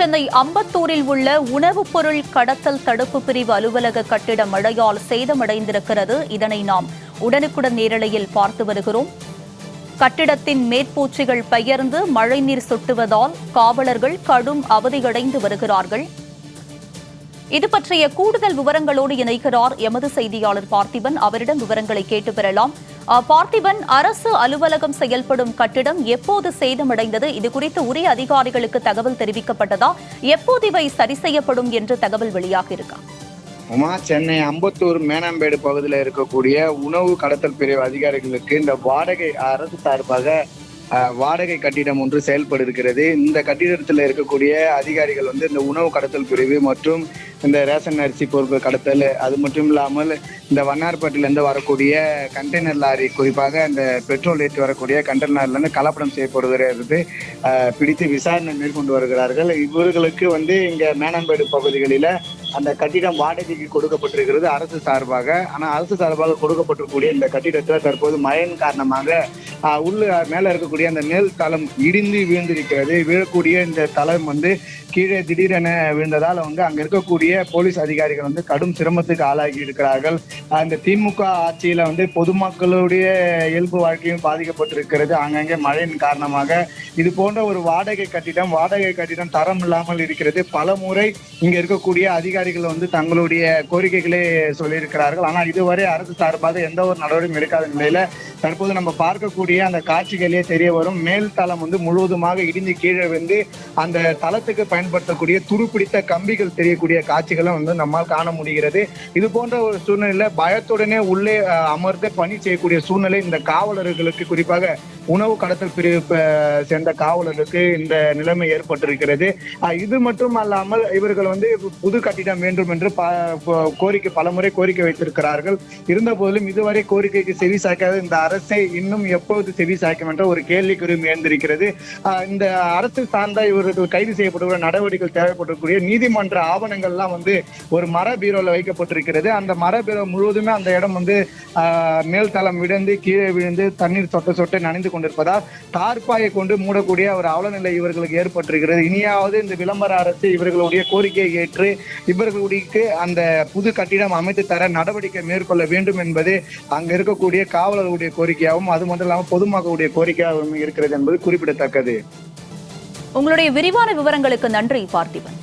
சென்னை அம்பத்தூரில் உள்ள உணவுப் பொருள் கடத்தல் தடுப்பு பிரிவு அலுவலக கட்டிட மழையால் சேதமடைந்திருக்கிறது. இதனை நாம் உடனுக்குடன் நேரலையில் பார்த்து வருகிறோம். கட்டிடத்தின் மேற்பூச்சிகள் பெயர்ந்து மழைநீர் சுட்டுவதால் காவலர்கள் கடும் அவதியடைந்து வருகிறார்கள். இது பற்றிய கூடுதல் விவரங்களோடு இணைக்கிறார் எமது செய்தியாளர் பார்த்திபன். அவரிடம் விவரங்களை கேட்டு பெறலாம். பார்த்திபன் அரசு அலுவலகம் செயல்படும் கட்டிடம் எப்போது சேதமடைந்தது? இது குறித்து உரிய அதிகாரிகளுக்கு தகவல் தெரிவிக்கப்பட்டதா? எப்போது இவை சரி செய்யப்படும் என்று தகவல் வெளியாக இருக்கா? உமா சென்னை அம்பத்தூர் மேனாம்பேடு பகுதியில் இருக்கக்கூடிய உணவு கடத்தல் பிரிவு அதிகாரிகளுக்கு இந்த வாடகை அரசு சார்பாக வாடகை கட்டிடம் ஒன்று செயல்படுகிறது இந்த கட்டிடத்தில் இருக்கக்கூடிய அதிகாரிகள் வந்து இந்த உணவு கடத்தல் பிரிவு மற்றும் இந்த ரேஷன் அரிசி பொருட்கள் கடத்தல் அது மட்டும் இல்லாமல் இந்த வண்ணார்பேட்டிலேருந்து வரக்கூடிய கண்டெய்னர் லாரி குறிப்பாக இந்த பெட்ரோல் ஏற்றி வரக்கூடிய கண்டெய்னர்லேருந்து கலப்படம் செய்யப்படுகிறது. பிடித்து விசாரணை மேற்கொண்டு வருகிறார்கள். இவர்களுக்கு வந்து இங்கே மேனாம்பேடு பகுதிகளில் அந்த கட்டிடம் வாடகைக்கு கொடுக்கப்பட்டிருக்கிறது அரசு சார்பாக. ஆனால் அரசு சார்பாக கொடுக்கப்பட்டிருக்கக்கூடிய இந்த கட்டிடத்தில் தற்போது மழையின் காரணமாக உள்ள மேலே இருக்கக்கூடிய அந்த மேல் தளம் இடிந்து வீழ்ந்திருக்கிறது. விழக்கூடிய இந்த தளம் வந்து கீழே திடீரென விழுந்ததால் வந்து அங்க இருக்கக்கூடிய போலீஸ் அதிகாரிகள் வந்து கடும் சிரமத்துக்கு ஆளாகி இருக்கிறார்கள். அந்த திமுக ஆட்சியில வந்து பொதுமக்களுடைய இயல்பு வாழ்க்கையும் பாதிக்கப்பட்டிருக்கிறது. அங்கங்கே மழையின் காரணமாக இது போன்ற ஒரு வாடகை கட்டிடம் வாடகை கட்டிடம் தரம் இல்லாமல் இருக்கிறது. பல முறை இங்க இருக்கக்கூடிய அதிகாரிகள் வந்து தங்களுடைய கோரிக்கைகளை சொல்லியிருக்கிறார்கள். ஆனால் இதுவரை அரசு சார்பாக எந்த ஒரு நடவடிக்கையும் எடுக்காத நிலையில தற்போது நம்ம பார்க்கக்கூடிய அந்த காட்சிகளே தெரிய வரும். மேல் தளம் வந்து முழுவதுமாக இடிந்து கீழே வந்து அந்த தளத்துக்கு பயன்படுத்தக்கூடிய துருப்பிடித்த கம்பிகள் தெரியக்கூடிய காட்சிகளும் வந்து நம்மால் காண முடிகிறது. இது போன்ற ஒரு சூழ்நிலையில பயத்துடனே உள்ளே அமர்ந்து பணி செய்யக்கூடிய சூழ்நிலை இந்த காவலர்களுக்கு குறிப்பாக உணவு கடத்தல் பிரிவு சேர்ந்த காவலருக்கு இந்த நிலைமை ஏற்பட்டிருக்கிறது. இது மட்டும் அல்லாமல் இவர்கள் வந்து புது கட்டிடம் வேண்டும் என்று ப- கோரிக்கை பலமுறை கோரிக்கை வைத்திருக்கிறார்கள். இருந்த போதிலும் இதுவரை கோரிக்கைக்கு செவி சாய்க்காத இந்த அரசை இன்னும் எப்பொழுது செவி சாய்க்கும் என்ற ஒரு கேள்விக்குறி எழுந்திருக்கிறது. இந்த அரசு சார்ந்த இவர்கள் கைது செய்யப்பட்டுள்ள நடவடிக்கைகள் தேவைப்படக்கூடிய நீதிமன்ற ஆவணங்கள்லாம் வந்து ஒரு மர பீரோல வைக்கப்பட்டிருக்கிறது. அந்த மர பீரோ முழுவதுமே அந்த இடம் வந்து மேல்தளம் மேல் தளம் விழுந்து கீழே விழுந்து தண்ணீர் சொட்ட சொட்டை நனைந்து கொண்டிருப்பதால் தார்பாயை கொண்டு மூடக்கூடிய ஒரு அவலநிலை இவர்களுக்கு ஏற்பட்டிருக்கிறது. இனியாவது இந்த விளம்பர அரசு இவர்களுடைய கோரிக்கையை ஏற்று இவர்களுடைய அந்த புது கட்டிடம் அமைத்து தர நடவடிக்கை மேற்கொள்ள வேண்டும் என்பது அங்க இருக்கக்கூடிய காவலர்களுடைய கோரிக்கையாகவும் அது மட்டும் இல்லாமல் பொதுமக்களுடைய கோரிக்கையாகவும் இருக்கிறது என்பது குறிப்பிடத்தக்கது. உங்களுடைய விரிவான விவரங்களுக்கு நன்றி பார்த்திபன்.